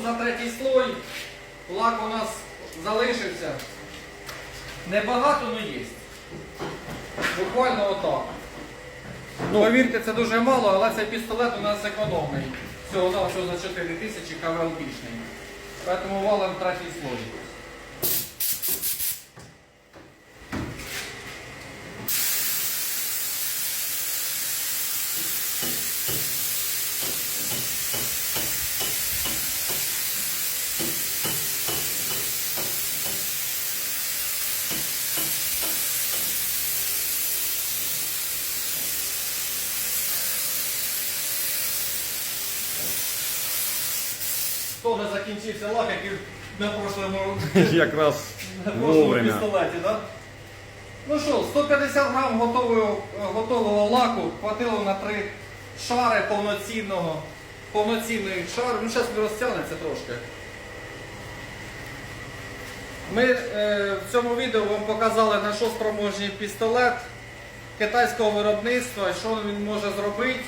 За третій слой лак у нас залишився. Небагато, але є. Буквально отак. Ну, Повірте, це дуже мало, але цей пістолет у нас економний. Всього на за 4 тисячі кавел бічний. Тому валим третій слой. Тоже закінчився лак, який на прошлому Якраз на прошлому вовремя. пістолеті, да? Ну що, 150 грам готового, готового лаку хватило на три шари повноцінного. Повноцінний шар. Ну, зараз розтягнеться трошки. Ми е, в цьому відео вам показали на що спроможний пістолет китайського виробництва, що він може зробити.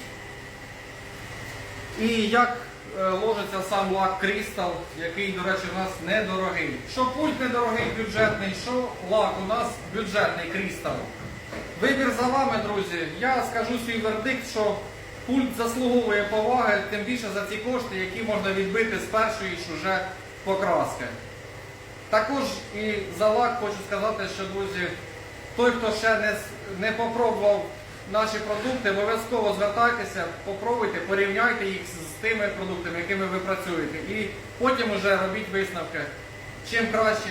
І як ложиться сам лак Crystal, який, до речі, у нас недорогий. Що пульт недорогий, бюджетний, що лак у нас бюджетний Crystal. Вибір за вами, друзі. Я скажу свій вердикт, що пульт заслуговує поваги, тим більше за ці кошти, які можна відбити з першої ж уже покраски. Також і за лак хочу сказати, що друзі, той, хто ще не, не попробував наші продукти, обов'язково звертайтеся, попробуйте, порівняйте їх з тими продуктами, якими ви працюєте. І потім вже робіть висновки, чим краще,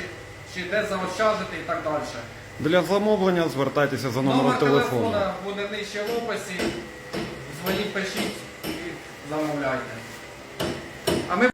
чи де заощажити і так далі. Для замовлення звертайтеся за номером Номер телефону. телефона буде нижче в описі. Дзвоніть, пишіть і замовляйте.